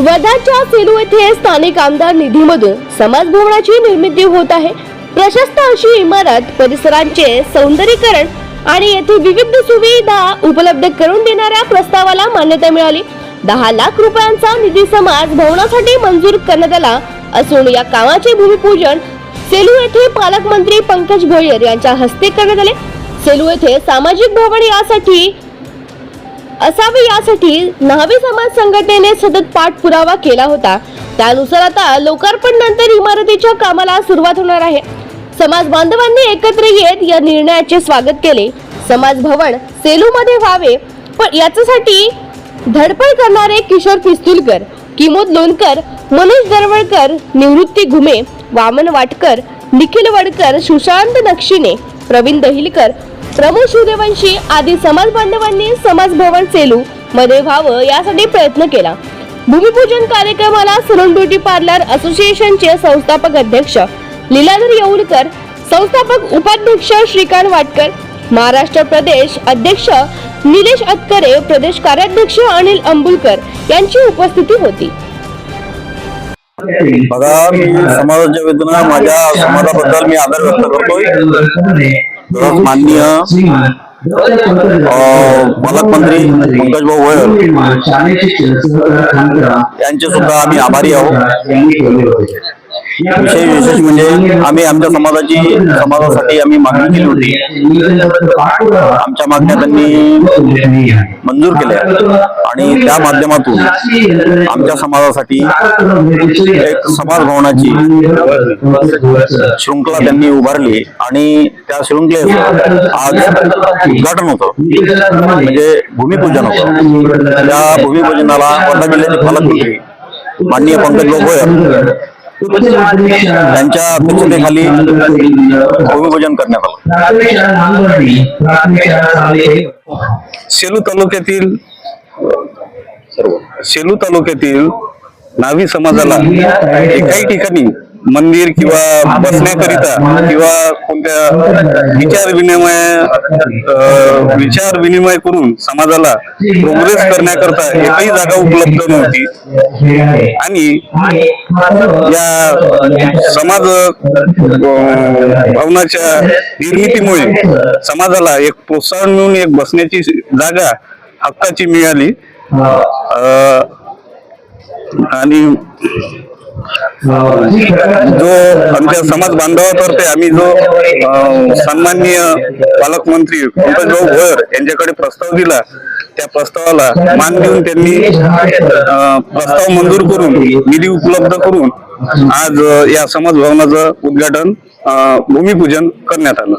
वर्धाच्या सेलू येथे स्थानिक आमदार निधीमधून समाज भवनाची निर्मिती होत आहे. प्रशस्त अशी इमारत परिसरांचे सौंदर्यीकरण आणि येथे विविध सुविधा उपलब्ध करून देणाऱ्या प्रस्तावाला मान्यता मिळाली. दहा लाख रुपयांचा निधी समाज भवनासाठी मंजूर करण्यात आला असून या कामाचे भूमिपूजन सेलू येथे पालकमंत्री पंकज भोयर यांच्या हस्ते करण्यात आले. सेलू येथे सामाजिक भवन यासाठी असावे यासाठी न्हावी समाज संघटनेने सतत पाठपुरावा केला होता. त्यानुसार आता लोकार्पण नंतर इमारतीच्या कामाला सुरुवात होणार आहे. समाज बांधवांनी एकत्र येत या निर्णयाचे स्वागत केले. समाज भवन सेलू मध्ये व्हावे. पण याच्यासाठी धडपड करणारे किशोर पिस्तुलकर किमोद लोणकर मनोज दरवळकर निवृत्ती घुमे वामन वाटकर निखिल वडकर सुशांत नक्षीने प्रवीण दहिलकर प्रमोद सूर्यवंशी आदी समाज बांधवांनी समाज भवन सेलू मध्ये व्हावं यासाठी प्रयत्न केला. भूमिपूजन कार्यक्रमाला सलून ब्युटी पार्लर असोसिएशनचे संस्थापक अध्यक्ष लीलाधर येऊलकर संस्थापक उपाध्यक्ष श्रीकांत वाटकर महाराष्ट्र प्रदेश अध्यक्ष निलेश अतकरे प्रदेश कार्याध्यक्ष अनिल अंबुलकर यांची उपस्थिती होती. बघा मी समाजाच्या वेदना माझ्या समाजाबद्दल मी आदर व्यक्त करतोय. माननीय पालकमंत्री पंकज भाऊ गोयल यांचे सुद्धा आम्ही आभारी आहोत. विशेष विशेष म्हणजे आम्ही आमच्या समाजाची समाजासाठी आम्ही मागणी केली होती. आमच्या मागण्या त्यांनी मंजूर केल्या. आणि त्या माध्यमातून आमच्या समाजासाठी एक समाज भवनाची शृंखला त्यांनी उभारली आणि त्या शृंखलेचं आज उद्घाटन होतं. म्हणजे भूमिपूजन होतं. त्या भूमिपूजनाला वर्धा जिल्ह्याचे पालकमंत्री माननीय पंकज गोयल यांच्या अध्यक्षतेखाली भूमिपूजन करण्यात आलं सेलू तालुक्यातील सेलू तालुक्यातील नावी समाजाला एकाही ठिकाणी मंदिर किंवा बसण्याकरिता किंवा कोणत्या विचार विनिमय विचार विनिमय करून समाजाला प्रोग्रेस करण्याकरता एकही जागा उपलब्ध नव्हती. आणि या समाज भवनाच्या निर्मितीमुळे समाजाला एक प्रोत्साहन मिळून एक बसण्याची जागा हक्काची मिळाली. अं, आणि जो आमच्या समाज बांधवातर्फे आम्ही जो सन्माननीय पालकमंत्री पंकजभाऊ भोयर यांच्याकडे प्रस्ताव दिला त्या प्रस्तावाला मान देऊन त्यांनी प्रस्ताव मंजूर करून निधी उपलब्ध करून आज या समाज भवनाचं उद्घाटन भूमिपूजन करण्यात आलं.